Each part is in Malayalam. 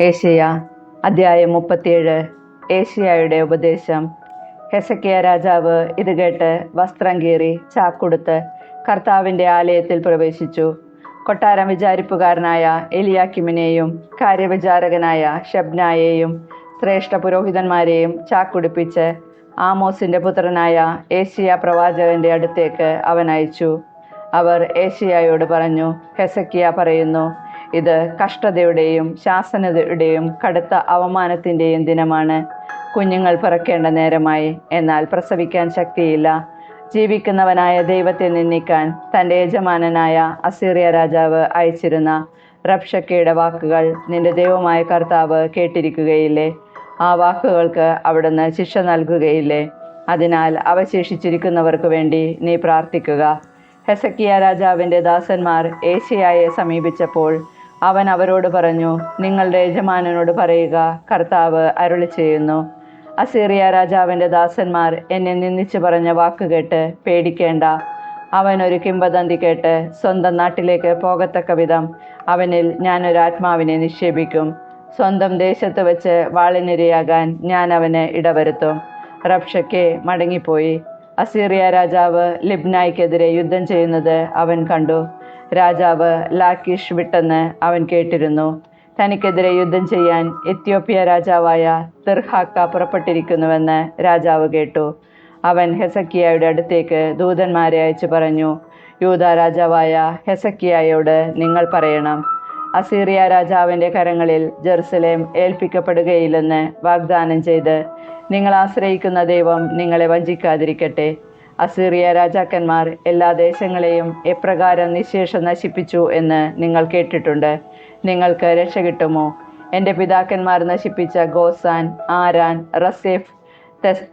ഏഷ്യ അധ്യായം മുപ്പത്തിയേഴ് ഏഷ്യയുടെ ഉപദേശം. ഹെസക്കിയ രാജാവ് ഇത് കേട്ട് വസ്ത്രം കീറി ചാക്കുടുത്ത് കർത്താവിന്റെ ആലയത്തിൽ പ്രവേശിച്ചു. കൊട്ടാരം വിചാരിപ്പുകാരനായ എലിയാക്കിമിനെയും കാര്യവിചാരകനായ ഷബ്നായെയും ശ്രേഷ്ഠ പുരോഹിതന്മാരെയും ചാക്കുടിപ്പിച്ച് ആമോസിന്റെ പുത്രനായ ഏഷ്യ പ്രവാചകന്റെ അടുത്തേക്ക് അവൻ അയച്ചു. അവർ ഏഷ്യയോട് പറഞ്ഞു ഹെസക്കിയ പറയുന്നു ഇത് കഷ്ടതയുടെയും ശാസനതയുടെയും കടുത്ത അവമാനത്തിന്റെയും ദിനമാണ്. കുഞ്ഞുങ്ങൾ പിറക്കേണ്ട നേരമായി. എന്നാൽ പ്രസവിക്കാൻ ശക്തിയില്ല. ജീവിക്കുന്നവനായ ദൈവത്തെ നിന്ദിക്കാൻ തന്റെ യജമാനനായ അസീറിയ രാജാവ് അയച്ചിരുന്ന റബ്ഷക്കയുടെ വാക്കുകൾ നിന്റെ ദൈവമായ കർത്താവ് കേട്ടിരിക്കുകയില്ലേ? ആ വാക്കുകൾക്ക് അവിടുന്ന് ശിക്ഷ നൽകുകയില്ലേ? അതിനാൽ അവശേഷിച്ചിരിക്കുന്നവർക്ക് വേണ്ടി നീ പ്രാർത്ഥിക്കുക. ഹെസക്കിയ രാജാവിന്റെ ദാസന്മാർ ഏഷ്യയെ സമീപിച്ചപ്പോൾ അവൻ അവരോട് പറഞ്ഞു നിങ്ങളുടെ യജമാനനോട് പറയുക കർത്താവ് അരുളി ചെയ്യുന്നു. അസീറിയ രാജാവിന്റെ ദാസന്മാർ എന്നെ നിന്ദിച്ചു പറഞ്ഞ വാക്ക് കേട്ട് പേടിക്കേണ്ട. അവൻ ഒരു കിംവദന്തി കേട്ട് സ്വന്തം നാട്ടിലേക്ക് പോകത്തക്ക വിധം അവനിൽ ഞാനൊരു ആത്മാവിനെ നിക്ഷേപിക്കും. സ്വന്തം ദേശത്ത് വെച്ച് വാളിനിരയാകാൻ ഞാൻ അവന് ഇടവരുത്തും. റബ്ഷയ്ക്ക് മടങ്ങിപ്പോയി. അസീറിയ രാജാവ് ലിബ്നായ്ക്കെതിരെ യുദ്ധം ചെയ്യുന്നത് അവൻ കണ്ടു. രാജാവ് ലാക്കിഷ് വിട്ടെന്ന് അവൻ കേട്ടിരുന്നു. തനിക്കെതിരെ യുദ്ധം ചെയ്യാൻ എത്യോപ്യ രാജാവായ തിർഹാക്ക പുറപ്പെട്ടിരിക്കുന്നുവെന്ന് രാജാവ് കേട്ടു. അവൻ ഹെസക്കിയായുടെ അടുത്തേക്ക് ദൂതന്മാരെ അയച്ചു പറഞ്ഞു യൂത രാജാവായ ഹെസക്കിയായോട് നിങ്ങൾ പറയണം. അസീറിയ രാജാവിന്റെ കരങ്ങളിൽ ജെറുസലേം ഏൽപ്പിക്കപ്പെടുകയില്ലെന്ന് വാഗ്ദാനം ചെയ്ത് നിങ്ങൾ ആശ്രയിക്കുന്ന ദൈവം നിങ്ങളെ വഞ്ചിക്കാതിരിക്കട്ടെ. അസീറിയ രാജാക്കന്മാർ എല്ലാ ദേശങ്ങളെയും എപ്രകാരം നിശേഷം നശിപ്പിച്ചു എന്ന് നിങ്ങൾ കേട്ടിട്ടുണ്ട്. നിങ്ങൾക്ക് രക്ഷ കിട്ടുമോ? എന്റെ പിതാക്കന്മാർ നശിപ്പിച്ച ഗോസാൻ ആരാൻ റസേഫ്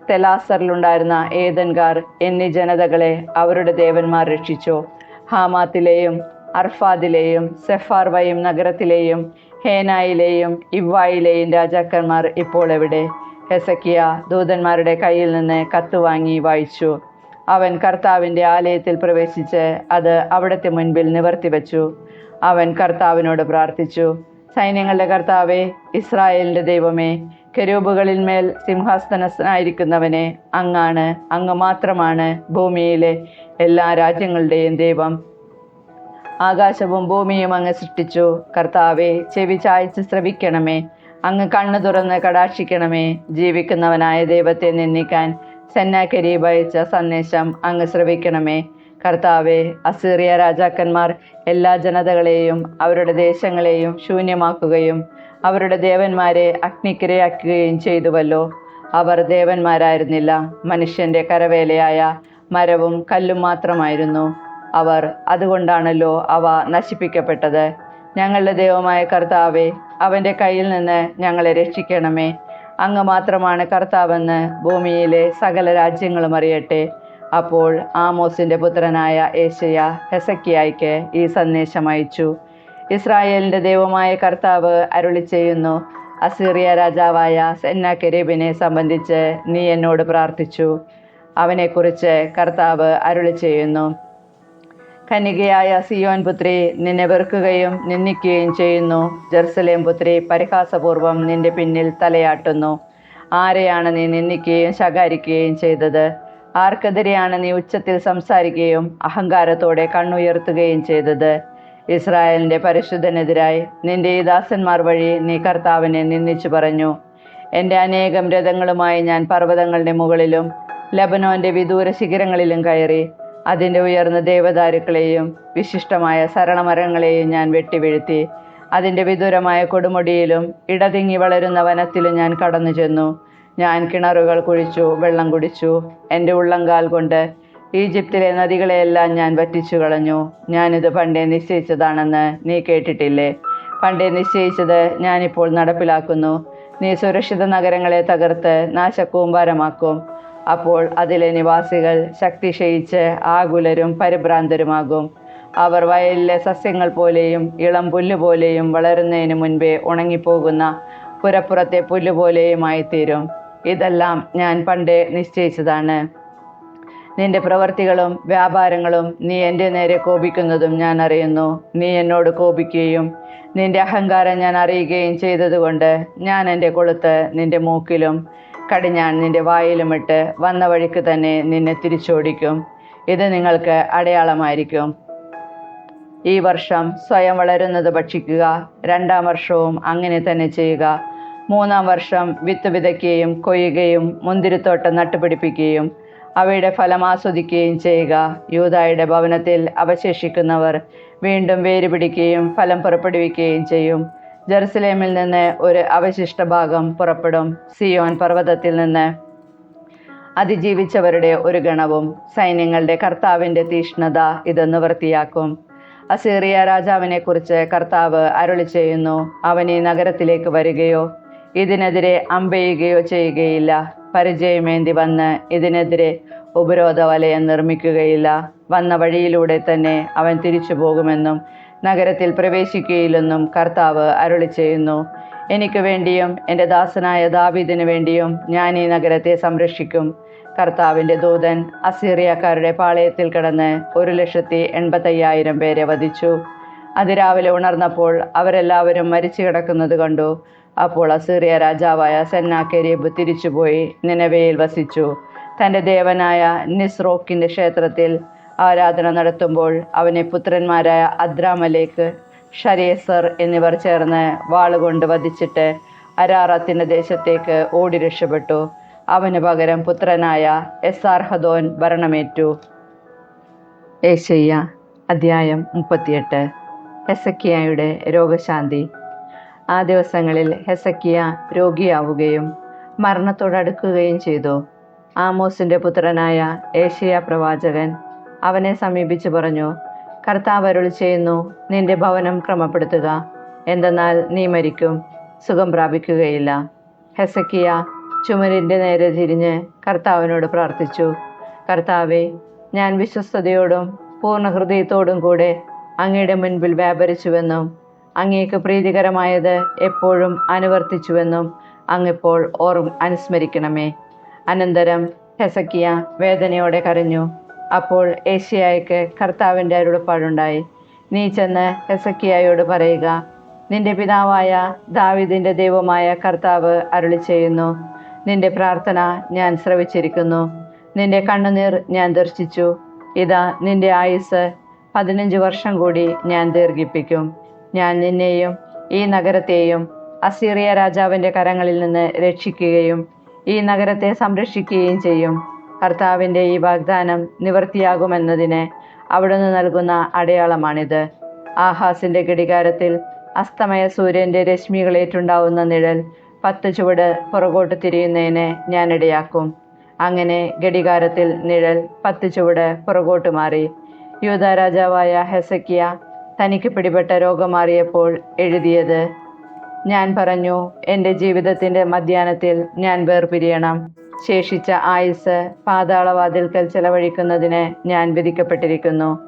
തെലാസറിലുണ്ടായിരുന്ന ഏതൻകാർ എന്നീ ജനതകളെ അവരുടെ ദേവന്മാർ രക്ഷിച്ചു. ഹാമാത്തിലെയും അർഫാദിലെയും സെഫാർവയും നഗരത്തിലെയും ഹേനായിലെയും ഇവായിലെയും രാജാക്കന്മാർ ഇപ്പോൾ എവിടെ? ഹെസക്കിയ ദൂതന്മാരുടെ കയ്യിൽ നിന്ന് കത്ത് വാങ്ങി വായിച്ചു. അവൻ കർത്താവിന്റെ ആലയത്തിൽ പ്രവേശിച്ച് അത് അവിടത്തെ മുൻപിൽ നിവർത്തി വച്ചു. അവൻ കർത്താവിനോട് പ്രാർത്ഥിച്ചു സൈന്യങ്ങളുടെ കർത്താവെ ഇസ്രായേലിന്റെ ദൈവമേ കരൂപുകളിന്മേൽ സിംഹാസനസ്ഥനായിരിക്കുന്നവനെ അങ്ങാണ് അങ്ങ് മാത്രമാണ് ഭൂമിയിലെ എല്ലാ രാജ്യങ്ങളുടെയും ദൈവം. ആകാശവും ഭൂമിയും അങ്ങ് സൃഷ്ടിച്ചു. കർത്താവെ ചെവി ചായച്ച് ശ്രവിക്കണമേ അങ്ങ് കണ്ണു തുറന്ന് കടാക്ഷിക്കണമേ. ജീവിക്കുന്നവനായ ദൈവത്തെ നിന്ദിക്കാൻ സെന്നാക്കരീബ് അയച്ച സന്ദേശം അങ്ങ് ശ്രവിക്കണമേ. കർത്താവെ അസീറിയ രാജാക്കന്മാർ എല്ലാ ജനതകളെയും അവരുടെ ദേശങ്ങളെയും ശൂന്യമാക്കുകയും അവരുടെ ദേവന്മാരെ അഗ്നിക്കിരയാക്കുകയും ചെയ്തുവല്ലോ. അവർ ദേവന്മാരായിരുന്നില്ല. മനുഷ്യന്റെ കരവേലയായ മരവും കല്ലും മാത്രമായിരുന്നു. അവർ അതുകൊണ്ടാണല്ലോ അവ നശിപ്പിക്കപ്പെട്ടത്. ഞങ്ങളുടെ ദൈവമായ കർത്താവെ അവന്റെ കയ്യിൽ നിന്ന് ഞങ്ങളെ രക്ഷിക്കണമേ. അങ്ങ് മാത്രമാണ് കർത്താവെന്ന് ഭൂമിയിലെ സകല രാജ്യങ്ങളും അറിയട്ടെ. അപ്പോൾ ആമോസിന്റെ പുത്രനായ ഏഷ്യ ഹെസക്കിയായിക്ക് ഈ സന്ദേശം അയച്ചു. ഇസ്രായേലിന്റെ ദൈവമായ കർത്താവ് അരുളി ചെയ്യുന്നു അസീറിയ രാജാവായ സെന്നാക്കെരീബിനെ സംബന്ധിച്ച് നീ എന്നോട് പ്രാർത്ഥിച്ചു. അവനെക്കുറിച്ച് കർത്താവ് അരുളി ചെയ്യുന്നു. കന്യകയായ സിയോൻ പുത്രി നിന്നെ വെറുക്കുകയും നിന്ദിക്കുകയും ചെയ്യുന്നു. ജെറുസലേം പുത്രി പരിഹാസപൂർവം നിന്റെ പിന്നിൽ തലയാട്ടുന്നു. ആരെയാണ് നീ നിന്ദിക്കുകയും ശകാരിക്കുകയും ചെയ്തത്? ആർക്കെതിരെയാണ് നീ ഉച്ചത്തിൽ സംസാരിക്കുകയും അഹങ്കാരത്തോടെ കണ്ണുയർത്തുകയും ചെയ്തത്? ഇസ്രായേലിന്റെ പരിശുദ്ധനെതിരായി നിന്റെ ഈ ദാസന്മാർ വഴി നീ കർത്താവിനെ നിന്ദിച്ചു പറഞ്ഞു. എന്റെ അനേകം രഥങ്ങളുമായി ഞാൻ പർവതങ്ങളുടെ മുകളിലും ലബനോന്റെ വിദൂര ശിഖരങ്ങളിലും കയറി. അതിന്റെ ഉയർന്ന ദേവദാരുക്കളെയും വിശിഷ്ടമായ സരളമരങ്ങളെയും ഞാൻ വെട്ടിവീഴ്ത്തി. അതിന്റെ വിദൂരമായ കൊടുമുടിയിലും ഇടതിങ്ങി വളരുന്ന വനത്തിലും ഞാൻ കടന്നു ചെന്നു. ഞാൻ കിണറുകൾ കുഴിച്ചു വെള്ളം കുടിച്ചു. എന്റെ ഉള്ളങ്കാൽ കൊണ്ട് ഈജിപ്തിലെ നദികളെയെല്ലാം ഞാൻ വറ്റിച്ചു കളഞ്ഞു ഞാനിത് പണ്ടേ നിശ്ചയിച്ചതാണെന്ന് നീ കേട്ടിട്ടില്ലേ? പണ്ടേ നിശ്ചയിച്ചത് ഞാനിപ്പോൾ നടപ്പിലാക്കുന്നു. നീ സുരക്ഷിത നഗരങ്ങളെ തകർത്ത് നാശക്കൂമ്പാരമാക്കും. അപ്പോൾ അതിലെ നിവാസികൾ ശക്തി ക്ഷയിച്ച് ആകുലരും പരിഭ്രാന്തരുമാകും. അവർ വയലിലെ സസ്യങ്ങൾ പോലെയും ഇളം പുല്ല് പോലെയും വളരുന്നതിന് മുൻപേ ഉണങ്ങിപ്പോകുന്ന പുരപ്പുറത്തെ പുല്ല് പോലെയുമായി തീരും ഇതെല്ലാം ഞാൻ പണ്ടേ നിശ്ചയിച്ചതാണ്. നിന്റെ പ്രവർത്തികളും വ്യാപാരങ്ങളും നീ എന്റെ നേരെ കോപിക്കുന്നതും ഞാൻ അറിയുന്നു. നീ എന്നോട് കോപിക്കുകയും നിന്റെ അഹങ്കാരം ഞാൻ അറിയുകയും ചെയ്തതുകൊണ്ട് ഞാൻ എന്റെ കൊളുത്ത് നിന്റെ മൂക്കിലും കടിഞ്ഞാൻ നിന്റെ വായിലുമിട്ട് വന്ന വഴിക്ക് തന്നെ നിന്നെ തിരിച്ചോടിക്കും. ഇത് നിങ്ങൾക്ക് അടയാളമായിരിക്കും. ഈ വർഷം സ്വയം വളരുന്നത് ഭക്ഷിക്കുക രണ്ടാം വർഷവും അങ്ങനെ തന്നെ ചെയ്യുക. മൂന്നാം വർഷം വിത്ത് വിതയ്ക്കുകയും കൊയ്യുകയും മുന്തിരിത്തോട്ടം നട്ടുപിടിപ്പിക്കുകയും അവയുടെ ഫലം ആസ്വദിക്കുകയും ചെയ്യുക. യൂതായുടെ ഭവനത്തിൽ അവശേഷിക്കുന്നവർ വീണ്ടും വേര് പിടിക്കുകയും ഫലം പുറപ്പെടുവിക്കുകയും ചെയ്യും. ജെറുസലേമിൽ നിന്ന് ഒരു അവശിഷ്ട ഭാഗം പുറപ്പെടും. സിയോൻ പർവതത്തിൽ നിന്ന് അതിജീവിച്ചവരുടെ ഒരു ഗണവും സൈന്യങ്ങളുടെ കർത്താവിന്റെ തീഷ്ണത ഇത് നിവൃത്തിയാക്കും. അസീറിയ രാജാവിനെ കുറിച്ച് കർത്താവ് അരുളി ചെയ്യുന്നു അവൻ ഈ നഗരത്തിലേക്ക് വരികയോ ഇതിനെതിരെ അമ്പെയ്യുകയോ ചെയ്യുകയില്ല. പരിചയമേന്തി വന്ന് ഇതിനെതിരെ ഉപരോധ വലയം നിർമ്മിക്കുകയില്ല. വന്ന വഴിയിലൂടെ തന്നെ അവൻ തിരിച്ചു പോകുമെന്നും നഗരത്തിൽ പ്രവേശിക്കുകയില്ലെന്നും കർത്താവ് അരുളി ചെയ്യുന്നു. എനിക്ക് വേണ്ടിയും എന്റെ ദാസനായ ദാവീദിനു വേണ്ടിയും ഞാൻ ഈ നഗരത്തെ സംരക്ഷിക്കും. കർത്താവിന്റെ ദൂതൻ അസീറിയക്കാരുടെ പാളയത്തിൽ കിടന്ന് ഒരു ലക്ഷത്തി എൺപത്തയ്യായിരം പേരെ വധിച്ചു. അതിരാവിലെ ഉണർന്നപ്പോൾ അവരെല്ലാവരും മരിച്ചു കിടക്കുന്നത് കണ്ടു. അപ്പോൾ അസീറിയ രാജാവായ സെന്നാക്കെരീബ് തിരിച്ചുപോയി നിലവയിൽ വസിച്ചു. തന്റെ ദേവനായ നിസ്രോക്കിന്റെ ക്ഷേത്രത്തിൽ ആരാധന നടത്തുമ്പോൾ അവനെ പുത്രന്മാരായ അദ്രാമലേക്ക് ഷരേസർ എന്നിവർ ചേർന്ന് വാളുകൊണ്ട് വധിച്ചിട്ട് അരാറത്തിന്റെ ദേശത്തേക്ക് ഓടി രക്ഷപ്പെട്ടു. അവന് പകരം പുത്രനായ എസ് ആർ ഹദോൻ ഭരണമേറ്റു. ഏശയ്യ അധ്യായം മുപ്പത്തിയെട്ട്. ഹെസക്കിയായുടെ രോഗശാന്തി. ആ ദിവസങ്ങളിൽ ഹെസക്കിയ രോഗിയാവുകയും മരണത്തോടടുക്കുകയും ചെയ്തു. ആമോസിന്റെ പുത്രനായ ഏഷ്യ പ്രവാചകൻ അവനെ സമീപിച്ചു പറഞ്ഞു കർത്താവ് അരുൾ ചെയ്യുന്നു നിന്റെ ഭവനം ക്രമപ്പെടുത്തുക. എന്തെന്നാൽ നീ മരിക്കും സുഖം പ്രാപിക്കുകയില്ല. ഹെസക്കിയ ചുമരിന്റെ നേരെ തിരിഞ്ഞ് കർത്താവിനോട് പ്രാർത്ഥിച്ചു കർത്താവെ ഞാൻ വിശ്വസ്തയോടും പൂർണ ഹൃദയത്തോടും കൂടെ അങ്ങയുടെ മുൻപിൽ വ്യാപരിച്ചുവെന്നും അങ്ങേക്ക് പ്രീതികരമായത് എപ്പോഴും അനുവർത്തിച്ചുവെന്നും അങ്ങിപ്പോൾ ഓർ അനുസ്മരിക്കണമേ. അനന്തരം ഹെസക്കിയ വേദനയോടെ കരഞ്ഞു അപ്പോൾ ഏഷ്യായ്ക്ക് കർത്താവിന്റെ അരുളപ്പാടുണ്ടായി. നീ ചെന്ന് എസക്കിയായോട് പറയുക നിന്റെ പിതാവായ ദാവിദിന്റെ ദൈവമായ കർത്താവ് അരുളി ചെയ്യുന്നു. നിന്റെ പ്രാർത്ഥന ഞാൻ ശ്രവിച്ചിരിക്കുന്നു. നിന്റെ കണ്ണുനീർ ഞാൻ ദർശിച്ചു. ഇതാ നിന്റെ ആയുസ് പതിനഞ്ച് വർഷം കൂടി ഞാൻ ദീർഘിപ്പിക്കും. ഞാൻ നിന്നെയും ഈ നഗരത്തെയും അസീറിയ രാജാവിന്റെ കരങ്ങളിൽ നിന്ന് രക്ഷിക്കുകയും ഈ നഗരത്തെ സംരക്ഷിക്കുകയും ചെയ്യും. കർത്താവിന്റെ ഈ വാഗ്ദാനം നിവൃത്തിയാകുമെന്നതിന് അവിടുന്ന് നൽകുന്ന അടയാളമാണിത്. ആഹാസിന്റെ ഘടികാരത്തിൽ അസ്തമയ സൂര്യന്റെ രശ്മികളേറ്റുണ്ടാവുന്ന നിഴൽ പത്ത് ചുവട് പുറകോട്ട് തിരിയുന്നതിന് ഞാനിടയാക്കും അങ്ങനെ ഘടികാരത്തിൽ നിഴൽ പത്ത് ചുവട് പുറകോട്ട് മാറി. യൂത ഹെസക്കിയ തനിക്ക് പിടിപെട്ട രോഗം മാറിയപ്പോൾ എഴുതിയത് ഞാൻ പറഞ്ഞു എന്റെ ജീവിതത്തിന്റെ മധ്യാനത്തിൽ ഞാൻ വേർപിരിയണം. ശേഷിച്ച ആയുസ് പാതാളവാതിൽക്കൽ ചെലവഴിക്കുന്നതിന് ഞാൻ വിധിക്കപ്പെട്ടിരിക്കുന്നു.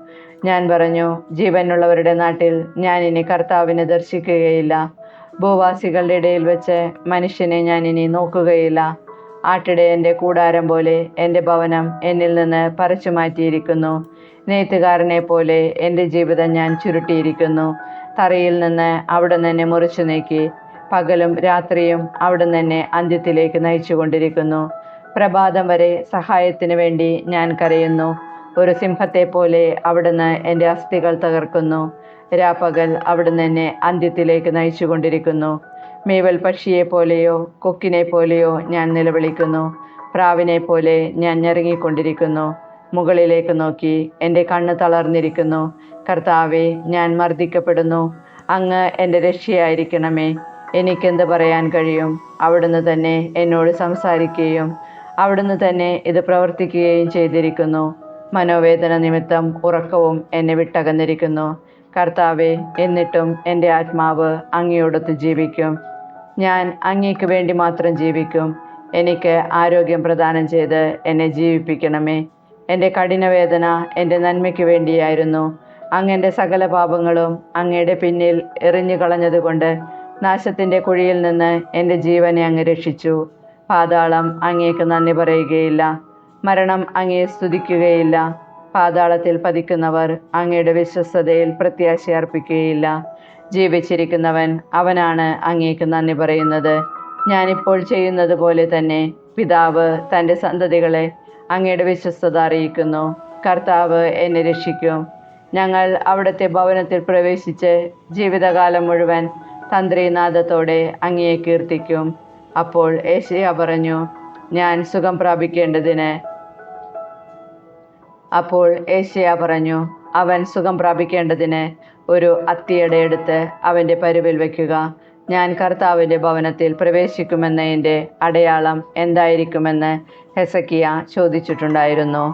ഞാൻ പറഞ്ഞു ജീവനുള്ളവരുടെ നാട്ടിൽ ഞാൻ ഇനി കർത്താവിനെ ദർശിക്കുകയില്ല. ഭൂവാസികളുടെ ഇടയിൽ വെച്ച് മനുഷ്യനെ ഞാൻ ഇനി നോക്കുകയില്ല. ആട്ടിടെ എന്റെ കൂടാരം പോലെ എന്റെ ഭവനം എന്നിൽ നിന്ന് പറിച്ചു മാറ്റിയിരിക്കുന്നു. നെയ്ത്തുകാരനെ പോലെ എന്റെ ജീവിതം ഞാൻ ചുരുട്ടിയിരിക്കുന്നു. തറയിൽ നിന്ന് അവിടെ നിന്നെ മുറിച്ചു നീക്കി. പകലും രാത്രിയും അവിടെ തന്നെ അന്ത്യത്തിലേക്ക് നയിച്ചുകൊണ്ടിരിക്കുന്നു. പ്രഭാതം വരെ സഹായത്തിന് വേണ്ടി ഞാൻ കരയുന്നു. ഒരു സിംഹത്തെ പോലെ അവിടുന്ന് എന്റെ അസ്ഥികൾ തകർക്കുന്നു. രാപ്പകൽ അവിടുന്ന് എന്നെ അന്ത്യത്തിലേക്ക് നയിച്ചുകൊണ്ടിരിക്കുന്നു. മേവൽ പക്ഷിയെ പോലെയോ കൊക്കിനെ പോലെയോ ഞാൻ നിലവിളിക്കുന്നു. പ്രാവിനെ പോലെ ഞാൻ ഞെറങ്ങിക്കൊണ്ടിരിക്കുന്നു മുകളിലേക്ക് നോക്കി എന്റെ കണ്ണ് തളർന്നിരിക്കുന്നു. കർത്താവെ ഞാൻ മർദ്ദിക്കപ്പെടുന്നു. അങ്ങ് എന്റെ രക്ഷയായിരിക്കണമേ. എനിക്കെന്ത് പറയാൻ കഴിയും? അവിടുന്ന് തന്നെ എന്നോട് സംസാരിക്കുകയും അവിടുന്ന് തന്നെ ഇത് പ്രവർത്തിക്കുകയും ചെയ്തിരിക്കുന്നു. മനോവേദന നിമിത്തം ഉറക്കവും എന്നെ വിട്ടകന്നിരിക്കുന്നു. കർത്താവെ എന്നിട്ടും എന്റെ ആത്മാവ് അങ്ങയോടൊത്ത് ജീവിക്കും. ഞാൻ അങ്ങേക്ക് വേണ്ടി മാത്രം ജീവിക്കും. എനിക്ക് ആരോഗ്യം പ്രദാനം ചെയ്ത് എന്നെ ജീവിപ്പിക്കണമേ. എന്റെ കഠിനവേദന എന്റെ നന്മയ്ക്ക് വേണ്ടിയായിരുന്നു. അങ്ങന്റെ സകല പാപങ്ങളും അങ്ങയുടെ പിന്നിൽ എറിഞ്ഞു കളഞ്ഞതുകൊണ്ട് നാശത്തിന്റെ കുഴിയിൽ നിന്ന് എന്റെ ജീവനെ അങ്ങ് രക്ഷിച്ചു. പാതാളം അങ്ങേക്ക് നന്ദി പറയുകയില്ല. മരണം അങ്ങേ സ്തുതിക്കുകയില്ല. പാതാളത്തിൽ പതിക്കുന്നവർ അങ്ങയുടെ വിശ്വസ്തതയിൽ പ്രത്യാശ അർപ്പിക്കുകയില്ല. ജീവിച്ചിരിക്കുന്നവൻ അവനാണ് അങ്ങേക്ക് നന്ദി പറയുന്നത്. ഞാനിപ്പോൾ ചെയ്യുന്നത് പോലെ തന്നെ പിതാവ് തന്റെ സന്തതികളെ അങ്ങയുടെ വിശ്വസ്തത അറിയിക്കുന്നു. കർത്താവ് എന്നെ രക്ഷിക്കും. ഞങ്ങൾ അവിടുത്തെ ഭവനത്തിൽ പ്രവേശിച്ച് ജീവിതകാലം മുഴുവൻ തന്ത്രിനാഥത്തോടെ അങ്ങയെ കീർത്തിക്കും. അപ്പോൾ ഏഷ്യ പറഞ്ഞു ഞാൻ സുഖം പ്രാപിക്കേണ്ടതിന്. അപ്പോൾ ഏഷ്യ പറഞ്ഞു അവൻ സുഖം പ്രാപിക്കേണ്ടതിന് ഒരു അത്തിയടയെടുത്ത് അവന്റെ പരുവിൽ വയ്ക്കുക. ഞാൻ കർത്താവിന്റെ ഭവനത്തിൽ പ്രവേശിക്കുമെന്നതിന്റെ അടയാളം എന്തായിരിക്കുമെന്ന് ഹെസക്കിയ ചോദിച്ചിട്ടുണ്ടായിരുന്നു.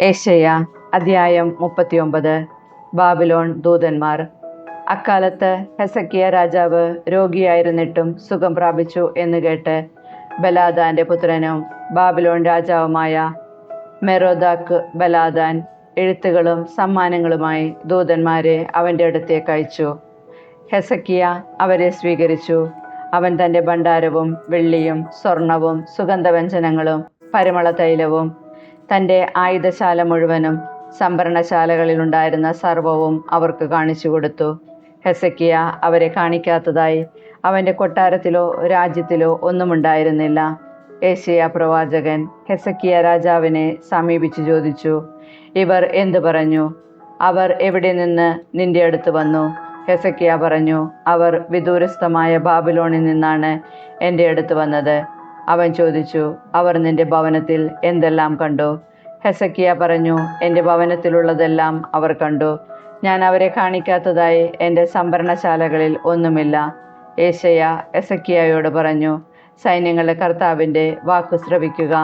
ഏഷ്യ അധ്യായം മുപ്പത്തിയൊമ്പത് ബാബിലോൺ ദൂതന്മാർ. അക്കാലത്ത് ഹെസക്കിയ രാജാവ് രോഗിയായിരുന്നിട്ടും സുഖം പ്രാപിച്ചു എന്ന് കേട്ട് ബലാദാന്റെ പുത്രനും ബാബിലോൺ രാജാവുമായ മെറോദാക്ക് ബലാദാൻ എഴുത്തുകളും സമ്മാനങ്ങളുമായി ദൂതന്മാരെ അവന്റെ അടുത്തേക്ക് അയച്ചു. ഹെസക്കിയ അവരെ സ്വീകരിച്ചു. അവൻ തന്റെ ഭണ്ഡാരവും വെള്ളിയും സ്വർണവും സുഗന്ധവ്യഞ്ജനങ്ങളും പരിമള തൈലവും തന്റെ ആയുധശാല മുഴുവനും സംഭരണശാലകളിലുണ്ടായിരുന്ന സർവവും അവർക്ക് കാണിച്ചു കൊടുത്തു. ഹെസക്കിയ അവരെ കാണിക്കാത്തതായി അവന്റെ കൊട്ടാരത്തിലോ രാജ്യത്തിലോ ഒന്നുമുണ്ടായിരുന്നില്ല. ഏഷ്യ പ്രവാചകൻ ഹെസക്കിയ രാജാവിനെ സമീപിച്ചു ചോദിച്ചു ഇവർ എന്തു പറഞ്ഞു? അവർ എവിടെ നിന്ന് നിന്റെ അടുത്ത് വന്നു? ഹെസക്കിയ പറഞ്ഞു അവർ വിദൂരസ്ഥമായ ബാബിലോണിൽ നിന്നാണ് എന്റെ അടുത്ത് വന്നത്. അവൻ ചോദിച്ചു അവർ നിന്റെ ഭവനത്തിൽ എന്തെല്ലാം കണ്ടു? ഹെസക്കിയ പറഞ്ഞു എന്റെ ഭവനത്തിലുള്ളതെല്ലാം അവർ കണ്ടു. ഞാൻ അവരെ കാണിക്കാത്തതായി എന്റെ സംഭരണശാലകളിൽ ഒന്നുമില്ല. ഏശയ എസക്കിയായോട് പറഞ്ഞു സൈന്യങ്ങളുടെ കർത്താവിന്റെ വാക്കു ശ്രവിക്കുക.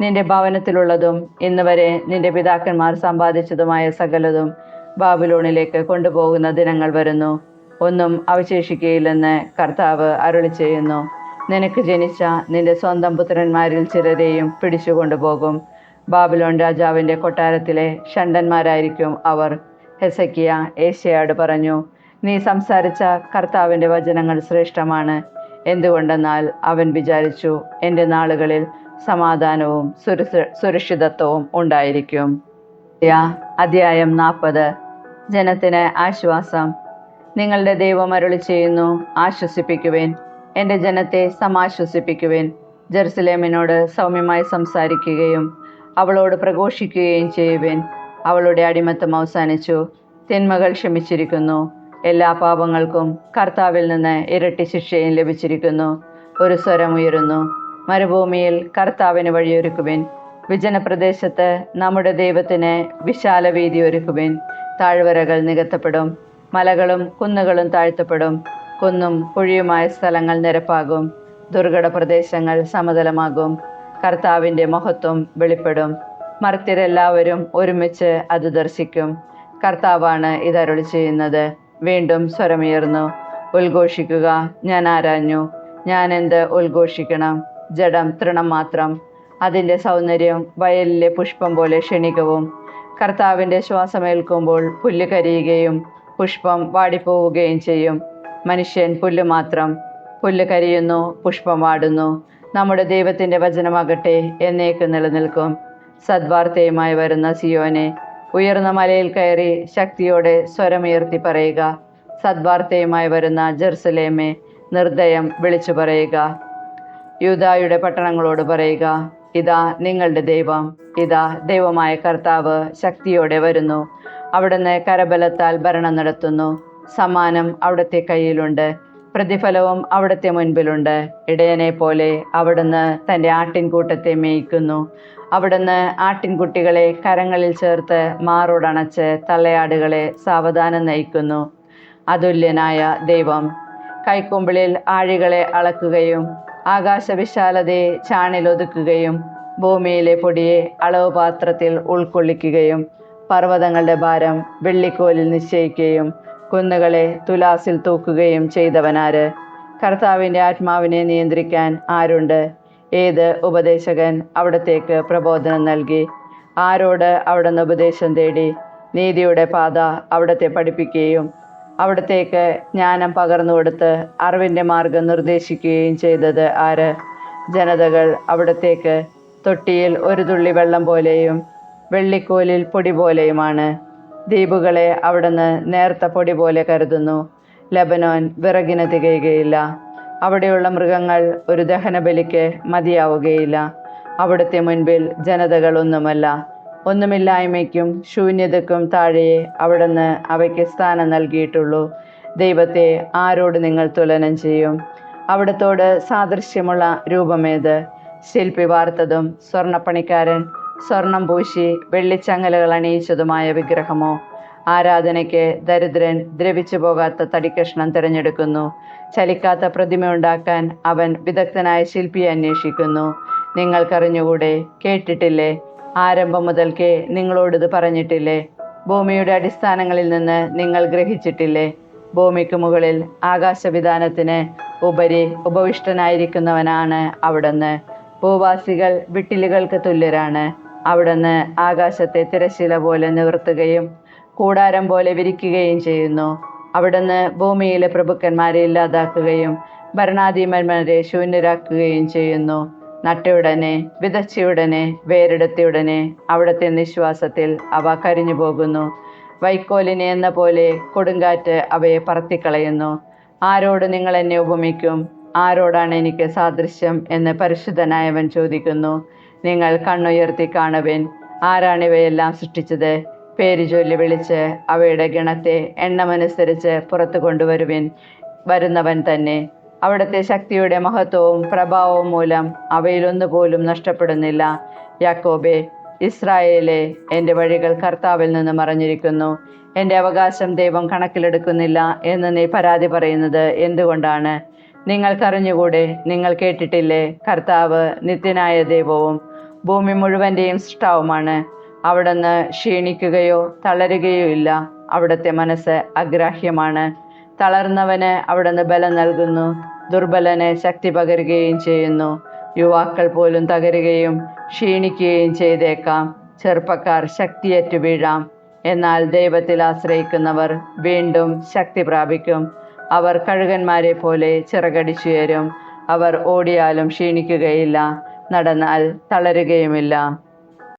നിന്റെ ഭവനത്തിലുള്ളതും ഇന്ന് വരെ നിന്റെ പിതാക്കന്മാർ സമ്പാദിച്ചതുമായ സകലതും ബാബിലോണിലേക്ക് കൊണ്ടുപോകുന്ന ദിനങ്ങൾ വരുന്നു. ഒന്നും അവശേഷിക്കുകയില്ലെന്ന് കർത്താവ് അരുളി ചെയ്യുന്നു. നിനക്ക് ജനിച്ച നിന്റെ സ്വന്തം പുത്രന്മാരിൽ ചിലരെയും പിടിച്ചുകൊണ്ടുപോകും. ബാബിലോൺ രാജാവിന്റെ കൊട്ടാരത്തിലെ ഷണ്ടന്മാരായിരിക്കും അവർ. ഹെസക്കിയ ഏഷ്യയോട് പറഞ്ഞു നീ സംസാരിച്ച കർത്താവിന്റെ വചനങ്ങൾ ശ്രേഷ്ഠമാണ്. എന്തുകൊണ്ടെന്നാൽ അവൻ വിചാരിച്ചു എന്റെ നാളുകളിൽ സമാധാനവും സുരക്ഷിതത്വവും ഉണ്ടായിരിക്കും. അധ്യായം നാൽപ്പത് ജനത്തിന് ആശ്വാസം. നിങ്ങളുടെ ദൈവം അരുളി ചെയ്യുന്നു ആശ്വസിപ്പിക്കുവേൻ. എന്റെ ജനത്തെ സമാശ്വസിപ്പിക്കുവിൻ. ജെറുസലേമിനോട് സൗമ്യമായി സംസാരിക്കുകയും അവളോട് പ്രഘോഷിക്കുകയും ചെയ്യുവിൻ. അവളുടെ അടിമത്തം അവസാനിച്ചു. തിന്മകൾ ക്ഷമിച്ചിരിക്കുന്നു. എല്ലാ പാപങ്ങൾക്കും കർത്താവിൽ നിന്ന് ഇരട്ടി ശിക്ഷയും ലഭിച്ചിരിക്കുന്നു. ഒരു സ്വരമുയരുന്നു മരുഭൂമിയിൽ കർത്താവിന് വഴിയൊരുക്കുവിൻ. വിജനപ്രദേശത്ത് നമ്മുടെ ദൈവത്തിന് വിശാല വീതി ഒരുക്കുവിൻ. താഴ്വരകൾ നികത്തപ്പെടും. മലകളും കുന്നുകളും താഴ്ത്തപ്പെടും. കുന്നും കുഴിയുമായ സ്ഥലങ്ങൾ നിരപ്പാകും. ദുർഘട പ്രദേശങ്ങൾ സമതലമാകും. കർത്താവിന്റെ മഹത്വം വെളിപ്പെടും. മർത്യരെല്ലാവരും ഒരുമിച്ച് അത് ദർശിക്കും. കർത്താവാണ് ഇതരുളി ചെയ്യുന്നത്. വീണ്ടും സ്വരമുയർന്നു. ഉദ്ഘോഷിക്കുക ഞാൻ ആരാഞ്ഞു? ഞാൻ എന്ത് ഉദ്ഘോഷിക്കണം ജഡം തൃണം മാത്രം. അതിന്റെ സൗന്ദര്യം വയലിലെ പുഷ്പം പോലെ ക്ഷണികവും കർത്താവിന്റെ ശ്വാസമേൽക്കുമ്പോൾ പുല്ല് കരിയുകയും പുഷ്പം വാടിപ്പോവുകയും ചെയ്യും. മനുഷ്യൻ പുല്ല് മാത്രം. പുല്ല് കരിയുന്നു പുഷ്പം വാടുന്നു. നമ്മുടെ ദൈവത്തിന്റെ വചനമാകട്ടെ എന്നേക്ക് നിലനിൽക്കും. സദ്വാർത്തയുമായി വരുന്ന സിയോനെ ഉയർന്ന മലയിൽ കയറി ശക്തിയോടെ സ്വരമുയർത്തി പറയുക. സദ്വാർത്തയുമായി വരുന്ന ജെറുസലേമെ നിർദ്ദയം വിളിച്ചു പറയുക. യൂദായുടെ പട്ടണങ്ങളോട് പറയുക ഇതാ നിങ്ങളുടെ ദൈവം ഇതാ ദൈവമായ കർത്താവ് ശക്തിയോടെ വരുന്നു. അവിടുന്ന് കരബലത്താൽ ഭരണം നടത്തുന്നു. സമ്മാനം അവിടുത്തെ കയ്യിലുണ്ട്. പ്രതിഫലവും അവിടുത്തെ മുൻപിലുണ്ട്. ഇടയനെ പോലെ അവിടുന്ന് തന്റെ ആട്ടിൻകൂട്ടത്തെ മേയ്ക്കുന്നു. അവിടുന്ന് ആട്ടിൻകുട്ടികളെ കരങ്ങളിൽ ചേർത്ത് മാറോടണച്ച് തള്ളയാടുകളെ സാവധാനം നയിക്കുന്നു. അതുല്യനായ ദൈവം കൈക്കുമ്പിളിൽ ആഴികളെ അളക്കുകയും ആകാശവിശാലതയെ ചാണിലൊതുക്കുകയും ഭൂമിയിലെ പൊടിയെ അളവ് പാത്രത്തിൽ ഉൾക്കൊള്ളിക്കുകയും പർവതങ്ങളുടെ ഭാരം വെള്ളിക്കോലിൽ നിശ്ചയിക്കുകയും കുന്നുകളെ തുലാസിൽ തൂക്കുകയും ചെയ്തവനാര്? കർത്താവിന്റെ ആത്മാവിനെ നിയന്ത്രിക്കാൻ ആരുണ്ട്? ഏത് ഉപദേശകൻ അവിടത്തേക്ക് പ്രബോധനം നൽകി? ആരോട് അവിടുന്ന് ഉപദേശം തേടി? നീതിയുടെ പാത അവിടത്തെ പഠിപ്പിക്കുകയും അവിടത്തേക്ക് ജ്ഞാനം പകർന്നു കൊടുത്ത് അറിവിന്റെ മാർഗം നിർദ്ദേശിക്കുകയും ചെയ്തത് ആര്? ജനതകൾ അവിടത്തേക്ക് തൊട്ടിയിൽ ഒരു തുള്ളി വെള്ളം പോലെയും വെള്ളിക്കോലിൽ പൊടി പോലെയുമാണ്. ദ്വീപുകളെ അവിടുന്ന് നേർത്ത പൊടി പോലെ കരുതുന്നു. ലബനോൻ വിറകിന് തികയുകയില്ല. അവിടെയുള്ള മൃഗങ്ങൾ ഒരു ദഹനബലിക്ക് മതിയാവുകയില്ല. അവിടുത്തെ മുൻപിൽ ജനതകൾ ഒന്നുമല്ല. ഒന്നുമില്ലായ്മയ്ക്കും ശൂന്യതയ്ക്കും താഴെയെ അവിടുന്ന് അവയ്ക്ക് സ്ഥാനം നൽകിയിട്ടുള്ളൂ. ദൈവത്തെ ആരോട് നിങ്ങൾ തുലനം ചെയ്യും? അവിടത്തോട് സാദൃശ്യമുള്ള രൂപമേത്? ശില്പി വാർത്തതും സ്വർണപ്പണിക്കാരൻ സ്വർണം പൂശി വെള്ളിച്ചങ്ങലകൾ അണിയിച്ചതുമായ വിഗ്രഹമോ? ആരാധനയ്ക്ക് ദരിദ്രൻ ദ്രവിച്ചു പോകാത്ത തടിക്കഷ്ണം തിരഞ്ഞെടുക്കുന്നു. ചലിക്കാത്ത പ്രതിമയുണ്ടാക്കാൻ അവൻ വിദഗ്ധനായ ശില്പിയെ അന്വേഷിക്കുന്നു. നിങ്ങൾക്കറിഞ്ഞുകൂടെ? കേട്ടിട്ടില്ലേ? ആരംഭം മുതൽക്കേ നിങ്ങളോടിത് പറഞ്ഞിട്ടില്ലേ? ഭൂമിയുടെ അടിസ്ഥാനങ്ങളിൽ നിന്ന് നിങ്ങൾ ഗ്രഹിച്ചിട്ടില്ലേ? ഭൂമിക്ക് മുകളിൽ ആകാശവിധാനത്തിന് ഉപരി ഉപവിഷ്ടനായിരിക്കുന്നവനാണ് അവിടുന്ന്. ഭൂവാസികൾ വിട്ടിലുകൾക്ക് തുല്യരാണ്. അവിടുന്ന് ആകാശത്തെ തിരശില പോലെ നിവർത്തുകയും കൂടാരം പോലെ വിരിക്കുകയും ചെയ്യുന്നു. അവിടുന്ന് ഭൂമിയിലെ പ്രഭുക്കന്മാരെ ഇല്ലാതാക്കുകയും ഭരണാധിപന്മാരെ ശൂന്യരാക്കുകയും ചെയ്യുന്നു. നട്ടയുടനെ വിതച്ചയുടനെ വേരെടുത്തയുടനെ അവിടുത്തെ നിശ്വാസത്തിൽ അവ കരിഞ്ഞു പോകുന്നു. വൈക്കോലിനെ എന്ന പോലെ കൊടുങ്കാറ്റ് അവയെ പറത്തിക്കളയുന്നു. ആരോട് നിങ്ങൾ എന്നെ ഉപമിക്കും? ആരോടാണ് എനിക്ക് സാദൃശ്യം എന്ന് പരിശുദ്ധനായവൻ ചോദിക്കുന്നു. നിങ്ങൾ കണ്ണുയർത്തി കാണുവിൻ. ആരാണിവയെല്ലാം സൃഷ്ടിച്ചത്? പേര് ചൊല്ലി വിളിച്ച് അവയുടെ ഗണത്തെ എണ്ണമനുസരിച്ച് പുറത്തു കൊണ്ടുവരുവിൻ. വരുന്നവൻ തന്നെ. അവിടുത്തെ ശക്തിയുടെ മഹത്വവും പ്രഭാവവും മൂലം അവയിലൊന്നുപോലും നഷ്ടപ്പെടുന്നില്ല. യാക്കോബെ ഇസ്രായേലെ എന്റെ വഴികൾ കർത്താവിൽ നിന്ന് മറഞ്ഞിരിക്കുന്നു. എന്റെ അവകാശം ദൈവം കണക്കിലെടുക്കുന്നില്ല എന്ന് നീ പരാതി പറയുന്നത് എന്തുകൊണ്ടാണ്? നിങ്ങൾക്കറിഞ്ഞുകൂടെ? നിങ്ങൾ കേട്ടിട്ടില്ലേ? കർത്താവ് നിത്യനായ ദൈവവും ഭൂമി മുഴുവന്റെയും സൃഷ്ടാവുമാണ്. അവിടുന്ന് ക്ഷീണിക്കുകയോ തളരുകയോ ഇല്ല. അവിടുത്തെ മനസ്സ് അഗ്രാഹ്യമാണ്. തളർന്നവന് അവിടുന്ന് ബലം നൽകുന്നു. ദുർബലന് ശക്തി പകരുകയും ചെയ്യുന്നു. യുവാക്കൾ പോലും തകരുകയും ക്ഷീണിക്കുകയും ചെയ്തേക്കാം. ചെറുപ്പക്കാർ ശക്തിയേറ്റു വീഴാം. എന്നാൽ ദൈവത്തിൽ ആശ്രയിക്കുന്നവർ വീണ്ടും ശക്തി പ്രാപിക്കും. അവർ കഴുകന്മാരെ പോലെ ചിറകടിച്ചുയരും അവർ ഓടിയാലും ക്ഷീണിക്കുകയില്ല. നടന്നാൽ തളരുകയുമില്ല.